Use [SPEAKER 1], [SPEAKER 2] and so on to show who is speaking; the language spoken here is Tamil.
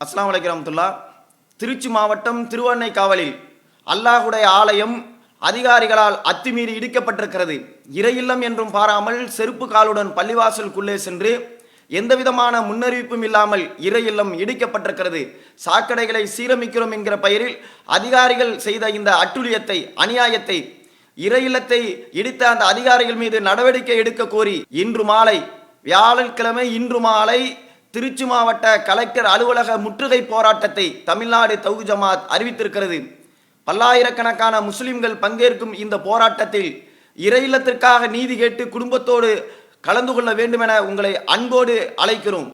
[SPEAKER 1] அஸ்லாம் வலைக்கம் திருச்சி மாவட்டம் திருவண்ணைக்காவலில் அல்லாஹுடைய ஆலயம் அதிகாரிகளால் அத்துமீறி இடிக்கப்பட்டிருக்கிறது. இறையில்லம் என்றும் பாராமல் செருப்பு காலுடன் பள்ளிவாசலுக்குள்ளே சென்று எந்தவிதமான முன்னறிவிப்பும் இல்லாமல் இறையில்லம் இடிக்கப்பட்டிருக்கிறது. சாக்கடைகளை சீரமைக்கிறோம் என்கிற பெயரில் அதிகாரிகள் செய்த இந்த அட்டுழியத்தை அநியாயத்தை இறையில்லத்தை இடித்த அந்த அதிகாரிகள் மீது நடவடிக்கை எடுக்க கோரி இன்று மாலை வியாழக்கிழமை இன்று மாலை திருச்சி மாவட்ட கலெக்டர் அலுவலக முற்றுகை போராட்டத்தை தமிழ்நாடு தௌஹி ஜமாத் அறிவித்திருக்கிறது. பல்லாயிரக்கணக்கான முஸ்லிம்கள் பங்கேற்கும் இந்த போராட்டத்தில் இறையில்லத்திற்காக நீதி கேட்டு குடும்பத்தோடு கலந்து கொள்ள வேண்டுமென உங்களை அன்போடு அழைக்கிறோம்.